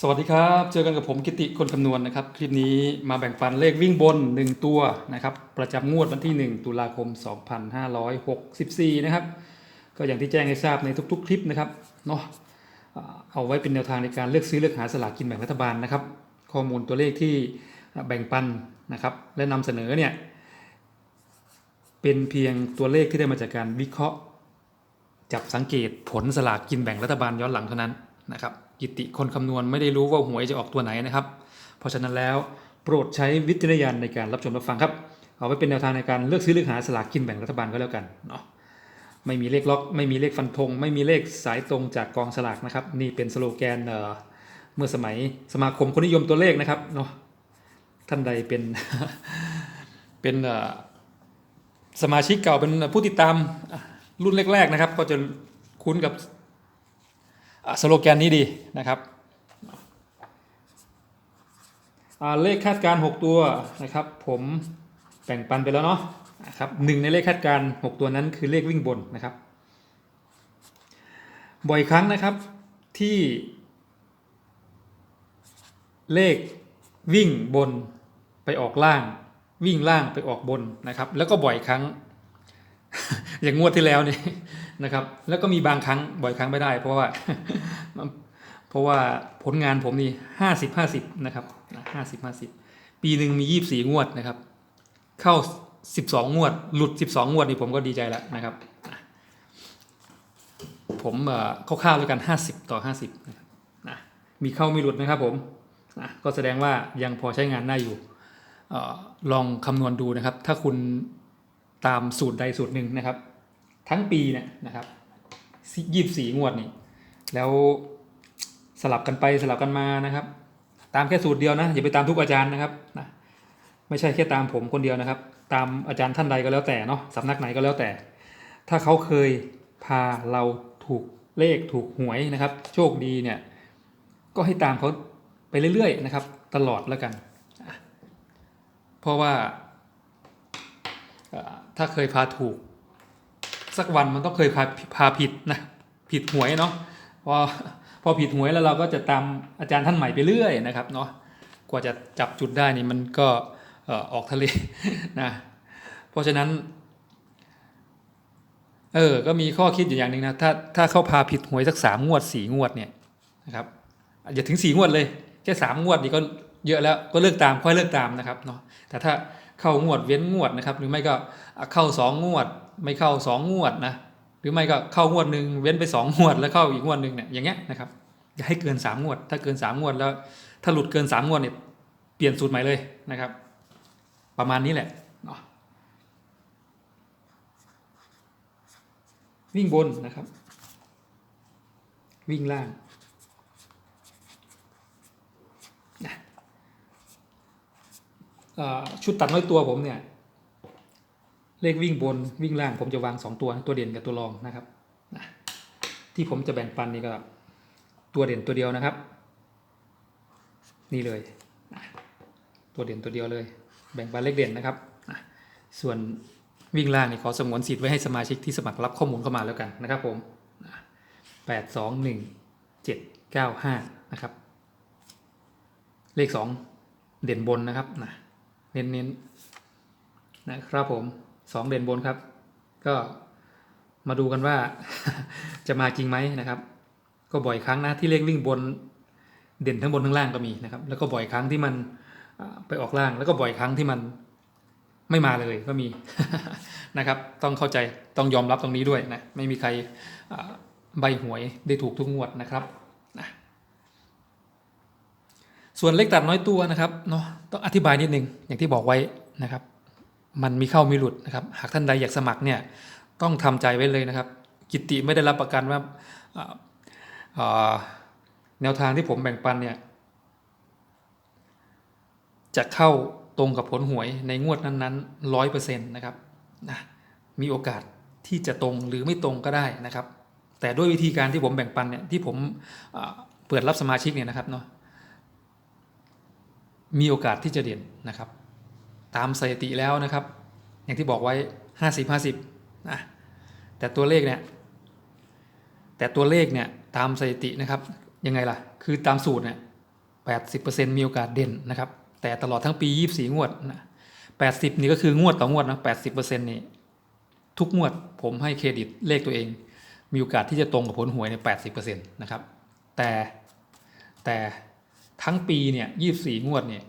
สวัสดีครับ เจอกันกับผมกิติคนคำนวณนะครับ คลิปนี้มาแบ่งปันเลขวิ่งบน 1 ตัวนะครับ ประจำงวดวันที่ 1 ตุลาคม 2564 นะครับ ก็อย่างที่แจ้งให้ทราบในทุกๆ คลิปนะครับเนาะเอาไว้เป็นแนวทางในการเลือกซื้อเลือกหาสลากกินแบ่งรัฐบาลนะครับ ข้อมูลตัวเลขที่แบ่งปันนะครับ และนำเสนอเนี่ยเป็นเพียงตัวเลขที่ได้มาจากการวิเคราะห์ จับสังเกตผลสลากกินแบ่งรัฐบาลย้อนหลังเท่านั้น นะครับ กิติคนคำนวณไม่ได้รู้ว่าหวยจะออกตัวไหนนะครับ เพราะฉะนั้นแล้วโปรดใช้วิจารณญาณในการรับชมรับฟังครับ เอาไว้เป็นแนวทางในการเลือกซื้อเลือกหาสลากกินแบ่งรัฐบาลก็แล้วกันเนาะไม่มีเลขล็อก ไม่มีเลขฟันธงไม่มีเลขสายตรงจากกองสลากนะครับ นี่เป็นสโลแกนเออเมื่อสมัยสมาคมคนนิยมตัวเลขนะครับเนาะท่านใดเป็นเป็นสมาชิกเก่าเป็นผู้ติดตามรุ่นแรกๆนะครับ ก็จะคุ้นกับ สโลแกนนี้ดีนะครับเลขคาดการ 6 ตัวนะครับ ผมแบ่งปันไปแล้วเนาะครับหนึ่งในเลขคาดการ 6 ตัวนั้นคือเลขวิ่งบนนะครับ บ่อยครั้งนะครับที่เลขวิ่งบนไปออกล่าง วิ่งล่างไปออกบนนะครับ แล้วก็บ่อยครั้ง อย่างงวดที่แล้วนี่นะครับ แล้วก็มีบางครั้งบ่อยครั้งไม่ได้ เพราะว่า เพราะว่าผลงานผมนี่ห้าสิบห้าสิบนะครับห้าสิบห้าสิบปีหนึ่งมียี่บสี่งวดนะครับ เข้าสิบสองงวด หลุดสิบสองงวดนี่ผมก็ดีใจแล้วนะครับ ผมเออคร่าวๆแล้วกันห้าสิบต่อห้าสิบนะมีเข้ามีหลุดนะครับผมนะก็แสดงว่ายังพอใช้งานได้อยู่ออลองคำนวณดูนะครับ ถ้าคุณ ตามสูตรใดสูตรหนึ่งนะครับ ทั้งปีเนี่ยนะครับยี่สิบสี่งวดนี่แล้วสลับกันไปสลับกันมานะครับ ตามแค่สูตรเดียวนะอย่าไปตามทุกอาจารย์นะครับนะไม่ใช่แค่ตามผมคนเดียวนะครับ ตามอาจารย์ท่านใดก็แล้วแต่เนาะสำนักไหนก็แล้วแต่ ถ้าเขาเคยพาเราถูกเลขถูกหวยนะครับ โชคดีเนี่ยก็ให้ตามเขาไปเรื่อยๆนะครับ ตลอดแล้วกัน เพราะว่า ถ้าเคยพาถูก สักวันมันต้องเคยพาพาผิดนะผิดหวยเนาะพอพอผิดหวยแล้วเราก็จะตามอาจารย์ท่านใหม่ไปเรื่อยนะครับเนาะกว่าจะจับจุดได้นี่มันก็ออออกทะเลนะเพราะฉะนั้นเออก็มีข้อคิดอยู่อย่างหนึ่งนะถ้าถ้าเขาพาผิดหวยสักสามงวดสี่งวดเนี่ยนะครับอย่าถึงสี่งวดเลยแค่สามงวดนี่ก็เยอะแล้วก็เลิกตามค่อยเลิกตามนะครับเนาะแต่ถ้า เข้างวดเว้นงวดนะครับ หรือไม่ก็เข้าสองงวด ไม่เข้าสองงวดนะหรือไม่ก็เข้างวดหนึ่งเว้นไปสองงวดแล้วเข้าอีกงวดหนึ่งเนี่ยอย่างเงี้ยนะครับอย่าให้เกินสามงวด ถ้าเกินสามงวดแล้ว ถ้าหลุดเกินสามงวดเนี่ยเปลี่ยนสูตรใหม่เลยนะครับ ประมาณนี้แหละเนาะวิ่งบนนะครับ วิ่งล่างนะเอ่อ ชุดตัดน้อยตัวผมเนี่ยเลขวิ่งบนวิ่งล่างผมจะวางสองตัวตัวเด่นกับตัวรองนะครับที่ผมจะแบ่งปันนี่ก็ตัวเด่นตัวเดียวนะครับ นี่เลย ตัวเด่นตัวเดียวเลย แบ่งปันเลขเด่นนะครับส่วนวิ่งล่างนี่ขอสงวนสิทธิ์ไว้ให้สมาชิกที่สมัครรับข้อมูลเข้ามาแล้วกันนะครับผมแปดสองหนึ่งเจ็ดเก้าห้านะครับเลขสองเด่นบนนะครับนะ เน้นๆนะครับผมสองเด่นบนครับ ก็มาดูกันว่าจะมาจริงไหมนะครับ ก็บ่อยครั้งนะที่เลขวิ่งบนเด่นทั้งบนทั้งล่างก็มีนะครับ แล้วก็บ่อยครั้งที่มันไปออกล่าง แล้วก็บ่อยครั้งที่มันไม่มาเลยก็มีนะครับ ต้องเข้าใจต้องยอมรับตรงนี้ด้วยนะไม่มีใครใบหวยได้ถูกทุกงวดนะครับ ส่วนเลขตัดน้อยตัวนะครับเนาะต้องอธิบายนิดนึงอย่างที่บอกไว้นะครับ มันมีเข้ามีหลุดนะครับ หากท่านใดอยากสมัครเนี่ยต้องทำใจไว้เลยนะครับ กิตติไม่ได้รับประกันว่าแนวทางที่ผมแบ่งปันเนี่ยจะเข้าตรงกับผลหวยในงวดนั้นๆร้อยเปอร์เซ็นต์นะครับนะมีโอกาสที่จะตรงหรือไม่ตรงก็ได้นะครับ แต่ด้วยวิธีการที่ผมแบ่งปันเนี่ยที่ผมเปิดรับสมาชิกเนี่ยนะครับเนาะ มีโอกาสที่จะเด่นนะครับ ตามสถิติแล้วนะครับ อย่างที่บอกไว้ 50 50นะแต่ตัวเลขเนี่ยแต่ตัวเลขเนี่ยตามสถิตินะครับยังไงล่ะ คือตามสูตรเนี่ย80%มีโอกาสเด่นนะครับ แต่ตลอดทั้งปี 24 งวดนะ80 นี่ก็คืองวดต่องวดนะ80%นี่ทุกงวดผมให้เครดิตเลขตัวเอง มีโอกาสที่จะตรงกับผลหวยใน80%นะครับแต่แต่ ทั้งปีเนี่ย24งวดเนี่ย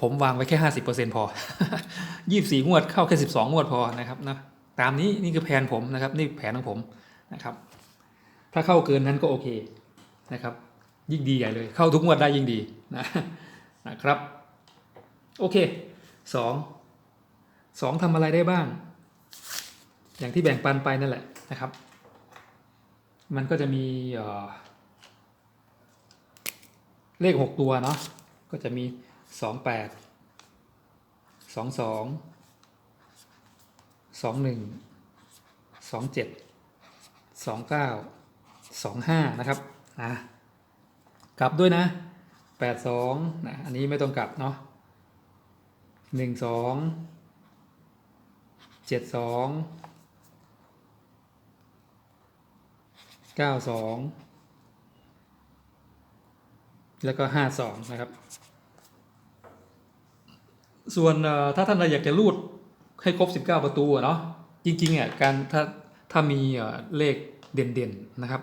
ผมวางไว้แค่50%พอ24งวดเข้าแค่12งวดพอนะครับนะตามนี้นี่คือแผนผมนะครับ นี่แผนของผมนะครับ ถ้าเข้าเกินนั้นก็โอเคนะครับ ยิ่งดีใหญ่เลย เข้าทุกงวดได้ยิ่งดีนะนะครับ โอเคสองสองทำอะไรได้บ้าง อย่างที่แบ่งปันไปนั่นแหละนะครับ มันก็จะมีเอ่อ เลข 6 ตัวเนาะก็จะมี 28 22 21 27 29 25 นะครับอะกลับด้วยนะ 82นะอันนี้ไม่ต้องกลับเนาะ12 72 92 แล้วก็ห้าสองนะครับ ส่วนถ้าท่านใดอยากจะรูดให้ครบ 19 ประตูเนาะจริงๆอะการถ้าถ้ามีเลขเด่นๆนะครับ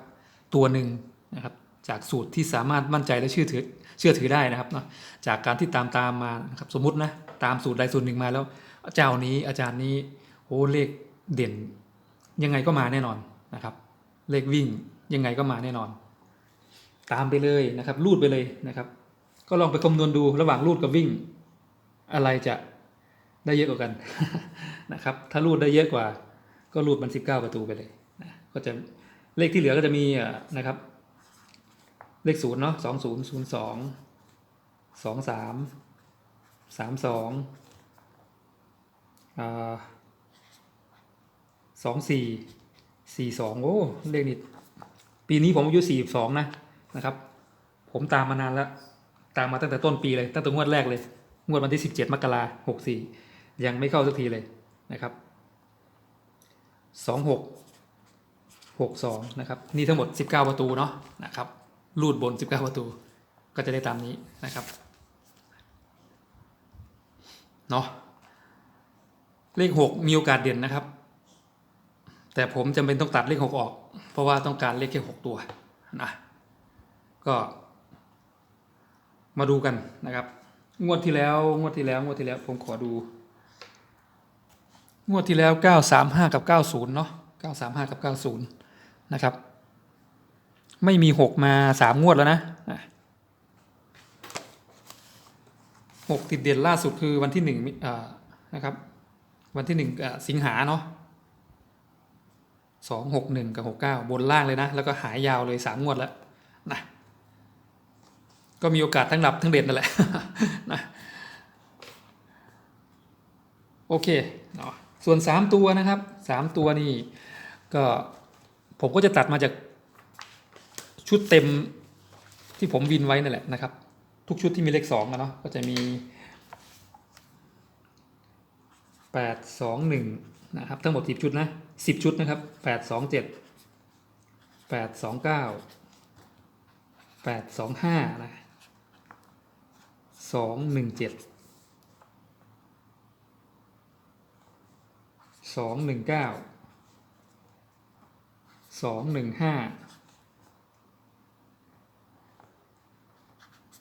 ตัวหนึ่งนะครับจากสูตรที่สามารถมั่นใจและเชื่อถือเชื่อถือได้นะครับเนาะจากการที่ตามตามมานะครับสมมตินะตามสูตรใดสูตรหนึ่งมาแล้ว เจ้านี้อาจารย์นี้โอ้เลขเด่นยังไงก็มาแน่นอนนะครับ เลขวิ่งยังไงก็มาแน่นอน ตามไปเลยนะครับรูดไปเลยนะครับ ก็ลองไปคำนวณดูระหว่างรูดกับวิ่ง อะไรจะได้เยอะกว่ากันนะครับ ถ้ารูดได้เยอะกว่า ก็รูดมัน 19 ประตูไปเลยนะก็จะเลขที่เหลือก็จะมีนะครับ เลขศูนย์เนาะสองศูนย์ศูนย์สองสองสามสามสองสองสี่สี่สองโอ้เลขนี้ปีนี้ผมอายุสี่สองนะ นะครับ ผมตามมานานแล้ว ตามมาตั้งแต่ต้นปีเลย ตั้งแต่งวดแรกเลย งวดวันที่ 17 มกราหกสี่ยังไม่เข้าสักทีเลยนะครับสองหกหกสองนะครับ นี่ทั้งหมด 19 ประตูเนาะนะครับ รูดบน 19 ประตู ก็จะได้ตามนี้นะครับเนาะเลข 6 มีโอกาสเด่นนะครับ แต่ผมจำเป็นต้องตัดเลข 6 ออก เพราะว่าต้องการเลขแค่ 6 ตัวนะ ก็มาดูกันนะครับ งวดที่แล้วงวดที่แล้วงวดที่แล้วผมขอดู งวดที่แล้ว 935 กับ 90 เนาะ935 กับ 90 นะครับ ไม่มี 6 มา 3 งวดแล้วนะ6ติดเด่นล่าสุดคือวันที่1อ่านะครับ วันที่1อ่าสิงหาเนาะ2 6 1 กับ 69 บนล่างเลยนะ แล้วก็หายยาวเลย 3 งวดแล้วนะ ก็มีโอกาสทั้งหลับทั้งเด่นนั่นแหละนะโอเคเนาะส่วน 3 ตัวนะครับ 3 ตัวนี่ก็ผมก็จะตัดมาจากชุดเต็มที่ผมวินไว้นั่นแหละนะครับ ทุกชุดที่มีเลข2อะเนาะก็จะมี 8 2 1 นะครับ ทั้งหมด 10 ชุดนะ 10 ชุดนะครับ 8 2 7 8 2 9 8 2 5นะ สองหนึ่งเจ็ดสองหนึ่งเก้าสองหนึ่งห้า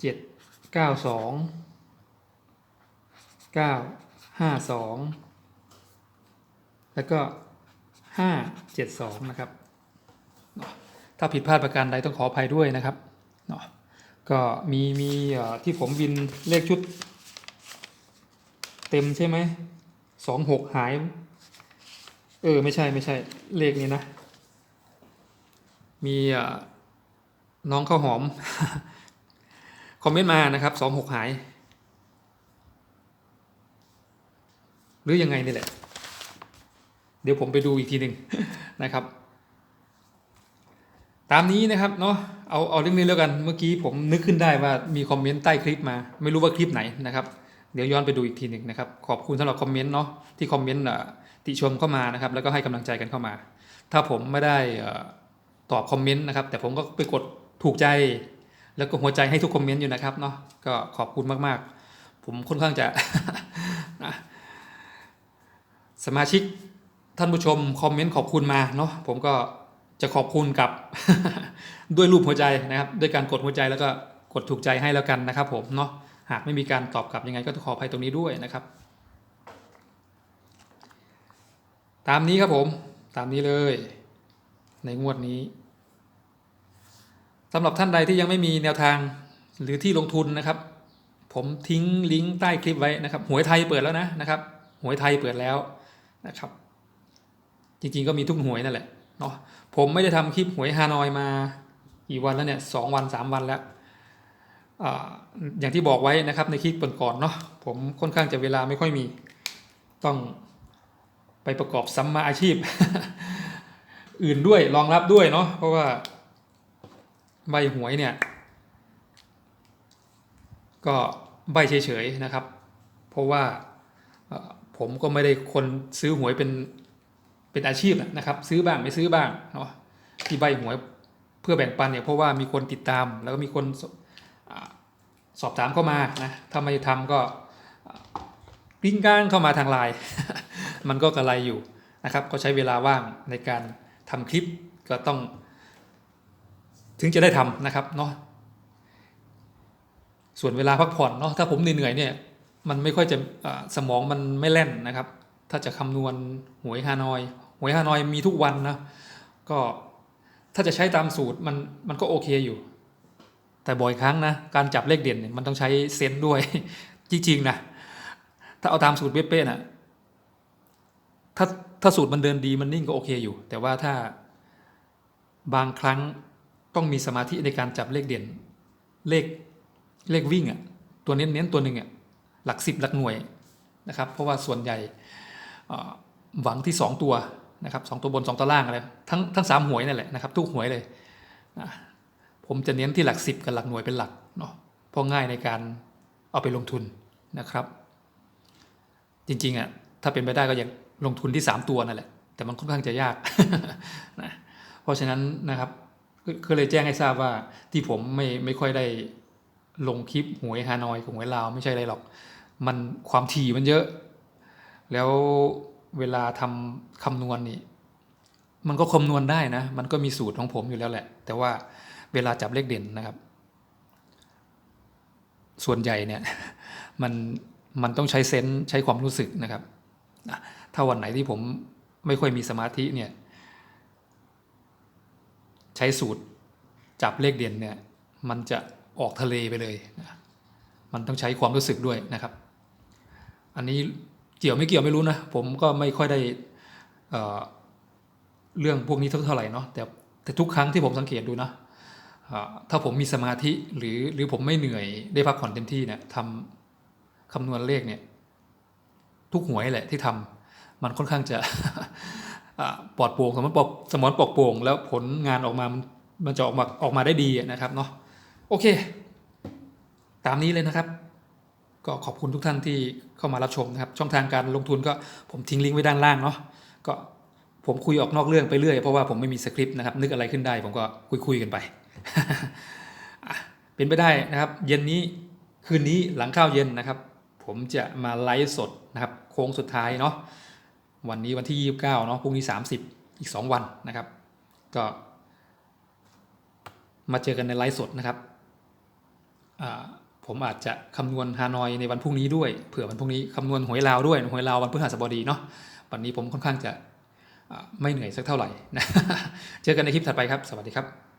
เจ็ดเก้าสองเก้าห้าสองแล้วก็ห้าเจ็ดสองนะครับ ถ้าผิดพลาดประการใดต้องขออภัยด้วยนะครับเนาะ ก็มีมีที่ผมวินเลขชุด เต็มใช่ไหมสองหกหาย เออ ไม่ใช่ไม่ใช่เลขนี้นะ มีน้องข้าวหอม คอมเมนต์มานะครับสองหกหาย หรือยังไงนี่แหละ เดี๋ยวผมไปดูอีกทีหนึ่งนะครับ ตามนี้นะครับเนาะ เอาเอาเรื่องนี้แล้วกันเมื่อกี้ผมนึกขึ้นได้ว่ามีคอมเมนต์ใต้คลิปมา ไม่รู้ว่าคลิปไหนนะครับ เดี๋ยวย้อนไปดูอีกทีหนึ่งนะครับ ขอบคุณสำหรับคอมเมนต์เนาะที่คอมเมนต์ติชมเข้ามานะครับ แล้วก็ให้กำลังใจกันเข้ามา ถ้าผมไม่ได้ตอบคอมเมนต์นะครับ แต่ผมก็ไปกดถูกใจ แล้วก็หัวใจให้ทุกคอมเมนต์อยู่นะครับเนาะก็ขอบคุณมากๆ ผมค่อนข้างจะสมาชิกท่านผู้ชมคอมเมนต์ขอบคุณมาเนาะผมก็ จะขอบคุณกับด้วยรูปหัวใจนะครับ ด้วยการกดหัวใจแล้วก็กดถูกใจให้แล้วกันนะครับ ผมเนาะหากไม่มีการตอบกลับยังไงก็ต้องขออภัยตรงนี้ด้วยนะครับ ตามนี้ครับผมตามนี้เลย ในงวดนี้สำหรับท่านใดที่ยังไม่มีแนวทางหรือที่ลงทุนนะครับ ผมทิ้งลิงก์ใต้คลิปไว้นะครับหวยไทยเปิดแล้วนะนะครับหวยไทยเปิดแล้วนะครับ จริงๆก็มีทุกหวยนั่นแหละ เนาะผมไม่ได้ทำคลิปหวยฮานอยมากี่วันแล้วเนี่ยสองวันสามวันแล้วออย่างที่บอกไว้นะครับในคลิปก่อนๆเนาะผมค่อนข้างจะเวลาไม่ค่อยมี ต้องไปประกอบสัมมาอาชีพ อื่นด้วยรองรับด้วยเนาะเพราะว่าใบหวยเนี่ย ก็ใบเฉยๆนะครับ เพราะว่าผมก็ไม่ได้คนซื้อหวยเป็น เป็นอาชีพนะครับ ซื้อบ้างไม่ซื้อบ้างเนาะที่ใบหวยเพื่อแบ่งปันเนี่ยเพราะว่ามีคนติดตามแล้วก็มีคนสอบถามเข้ามานะถ้าไม่ทำก็อ่ากริ้งก้างเข้ามาทางไลน์มันก็กระไรอยู่นะครับ ก็ใช้เวลาว่างในการทำคลิปก็ต้อง ถึงจะได้ทำนะครับเนาะส่วนเวลาพักผ่อนเนาะถ้าผมเหนื่อยเนี่ยมันไม่ค่อยจะสมองมันไม่แล่นนะครับ ถ้าจะคำนวณหวยฮานอย หวยฮานอยมีทุกวันนะ ก็ถ้าจะใช้ตามสูตรมันมันก็โอเคอยู่ แต่บ่อยครั้งนะ การจับเลขเด่นเนี่ยมันต้องใช้เซนด้วย จริงๆนะ ถ้าเอาตามสูตรเป๊ะๆนะถ้าถ้าสูตรมันเดินดีมันนิ่งก็โอเคอยู่ แต่ว่าถ้าบางครั้งต้องมีสมาธิในการจับเลขเด่น เลขเลขวิ่งอะตัวเน้นๆตัวหนึ่งอะหลักสิบหลักหน่วยนะครับ เพราะว่าส่วนใหญ่ หวังที่ 2 ตัวนะครับสองตัวบน 2ตัวล่างอะไรทั้งทั้งสามหวยนั่นแหละนะครับทุกหวยเลยอะผมจะเน้นที่หลักสิบกับหลักหน่วยเป็นหลักเนาะเพราะง่ายในการเอาไปลงทุนนะครับ จริงๆอะถ้าเป็นไปได้ก็อยากลงทุนที่ 3 ตัวนั่นแหละแต่มันค่อนข้างจะยากนะเพราะฉะนั้นนะครับก็ก็เลยแจ้งให้ทราบว่าที่ผมไม่ไม่ค่อยได้ลงคลิปหวยฮานอยกับหวยลาวไม่ใช่อะไรหรอก มันความถี่มันเยอะ แล้วเวลาทำคำนวณนี่ มันก็คำนวณได้นะ มันก็มีสูตรของผมอยู่แล้วแหละ แต่ว่าเวลาจับเลขเด่นนะครับ ส่วนใหญ่เนี่ยมันมันต้องใช้เซนส์ใช้ความรู้สึกนะครับถ้าวันไหนที่ผมไม่ค่อยมีสมาธิเนี่ย ใช้สูตรจับเลขเด่นเนี่ย มันจะออกทะเลไปเลยนะมันต้องใช้ความรู้สึกด้วยนะครับ อันนี้ เกี่ยวไม่เกี่ยวไม่รู้นะ ผมก็ไม่ค่อยได้เเรื่องพวกนี้เท่าไหร่เนาะแต่แต่ทุกครั้งที่ผมสังเกตดูนะถ้าผมมีสมาธิหรือหรือผมไม่เหนื่อยได้พักผ่อนเต็มที่เนี่ยทำคำนวณเลขเนี่ยทุกหวยแหละที่ทำมันค่อนข้างจะปลอดโปร่งสมองปลอดสมองปลอดโปร่งแล้วผลงานออกมามันจะออกมาออกมาได้ดีนะครับเนาะโอเค ตามนี้เลยนะครับ ก็ขอบคุณทุกท่านที่เข้ามารับชมนะครับช่องทางการลงทุนก็ผมทิ้งลิงก์ไว้ด้านล่างเนาะก็ผมคุยออกนอกเรื่องไปเรื่อยเพราะว่าผมไม่มีสคริปต์นะครับนึกอะไรขึ้นได้ผมก็คุยคุยๆกันไป เป็นไปได้นะครับ เย็นนี้คืนนี้หลังข้าวเย็นนะครับ ผมจะมาไลฟ์สดนะครับ โค้งสุดท้ายเนาะวันนี้วันที่ 29เนาะพรุ่งนี้ 30 อีก 2 วันนะครับ ก็มาเจอกันในไลฟ์สดนะครับอ่า ผมอาจจะคำนวณฮานอยในวันพรุ่งนี้ด้วยเผื่อวันพรุ่งนี้คำนวณหวยลาวด้วยหวยลาววันพฤหัสบดีเนาะวันนี้ผมค่อนข้างจะไม่เหนื่อยสักเท่าไหร่นะเจอกันในคลิปถัดไปครับ สวัสดีครับ